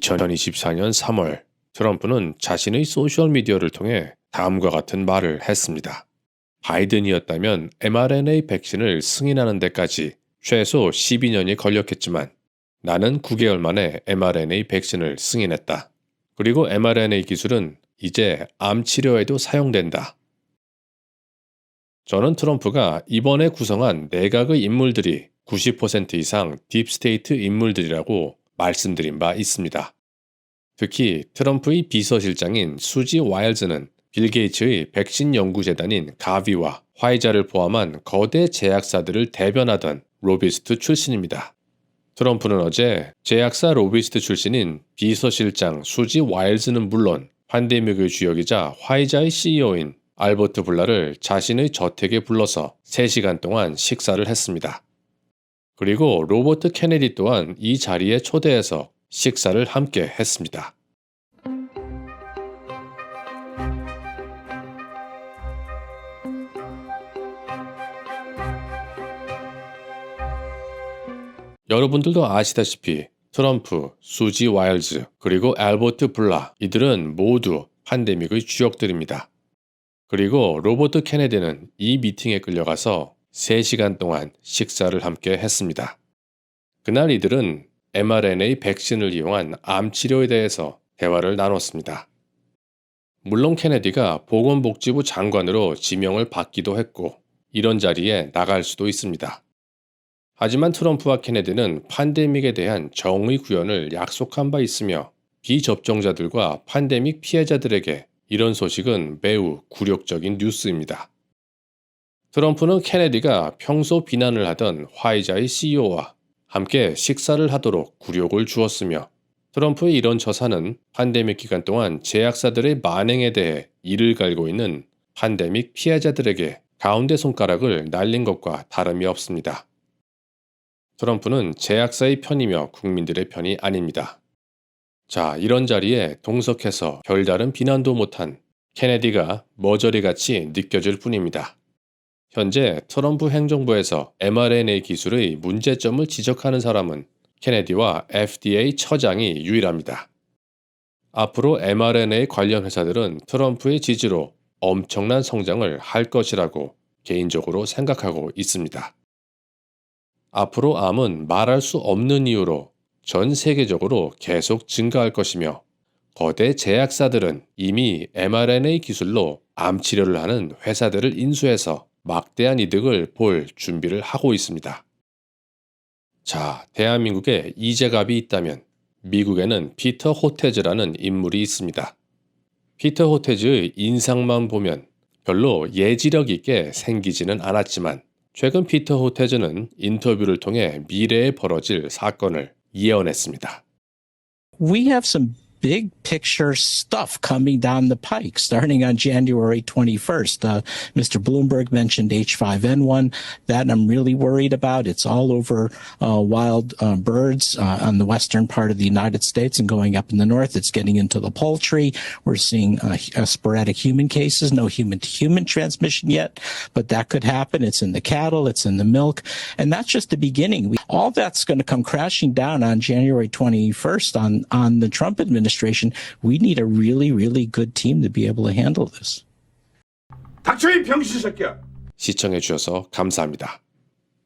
2024년 3월 트럼프는 자신의 소셜미디어를 통해 다음과 같은 말을 했습니다. 바이든이었다면 mRNA 백신을 승인하는 데까지 최소 12년이 걸렸겠지만 나는 9개월 만에 mRNA 백신을 승인했다. 그리고 mRNA 기술은 이제 암 치료에도 사용된다. 저는 트럼프가 이번에 구성한 내각의 인물들이 90% 이상 딥스테이트 인물들이라고 말씀드린 바 있습니다. 특히 트럼프의 비서실장인 수지 와일즈는 빌 게이츠의 백신 연구재단인 가비와 화이자를 포함한 거대 제약사들을 대변하던 로비스트 출신입니다. 트럼프는 어제 제약사 로비스트 출신인 비서실장 수지 와일즈는 물론 팬데믹의 주역이자 화이자의 CEO인 알버트 블라를 자신의 저택에 불러서 3시간 동안 식사를 했습니다. 그리고 로버트 케네디 또한 이 자리에 초대해서 식사를 함께 했습니다. 여러분들도 아시다시피 트럼프, 수지 와일즈, 그리고 알버트 블라 이들은 모두 팬데믹의 주역들입니다. 그리고 로버트 케네디는 이 미팅에 끌려가서 3시간 동안 식사를 함께 했습니다. 그날 이들은 mRNA 백신을 이용한 암 치료에 대해서 대화를 나눴습니다. 물론 케네디가 보건복지부 장관으로 지명을 받기도 했고 이런 자리에 나갈 수도 있습니다. 하지만 트럼프와 케네디는 팬데믹에 대한 정의 구현을 약속한 바 있으며 비접종자들과 팬데믹 피해자들에게 이런 소식은 매우 굴욕적인 뉴스입니다. 트럼프는 케네디가 평소 비난을 하던 화이자의 CEO와 함께 식사를 하도록 굴욕을 주었으며 트럼프의 이런 처사는 팬데믹 기간 동안 제약사들의 만행에 대해 이를 갈고 있는 팬데믹 피해자들에게 가운데 손가락을 날린 것과 다름이 없습니다. 트럼프는 제약사의 편이며 국민들의 편이 아닙니다. 자, 이런 자리에 동석해서 별다른 비난도 못한 케네디가 머저리 같이 느껴질 뿐입니다. 현재 트럼프 행정부에서 mRNA 기술의 문제점을 지적하는 사람은 케네디와 FDA 처장이 유일합니다. 앞으로 mRNA 관련 회사들은 트럼프의 지지로 엄청난 성장을 할 것이라고 개인적으로 생각하고 있습니다. 앞으로 암은 말할 수 없는 이유로 전 세계적으로 계속 증가할 것이며 거대 제약사들은 이미 mRNA 기술로 암 치료를 하는 회사들을 인수해서 막대한 이득을 볼 준비를 하고 있습니다. 자, 대한민국에 이재갑이 있다면 미국에는 피터 호테즈라는 인물이 있습니다. 피터 호테즈의 인상만 보면 별로 예지력 있게 생기지는 않았지만 최근 피터 호테즈는 인터뷰를 통해 미래에 벌어질 사건을 예언했습니다. we have some big picture stuff coming down the pike starting on January 21st. Uh, Mr. Bloomberg mentioned H5N1. That I'm really worried about. It's all over uh, wild uh, birds uh, on the western part of the United States and going up in the north. It's getting into the poultry. We're seeing sporadic human cases, no human to human transmission yet, but that could happen. It's in the cattle, it's in the milk, and that's just the beginning. We, all that's going to come crashing down on January 21st on on the Trump administration. We need a really, really good team to be able to handle this. 닥쳐 이 병신 새끼야. 시청해주셔서 감사합니다.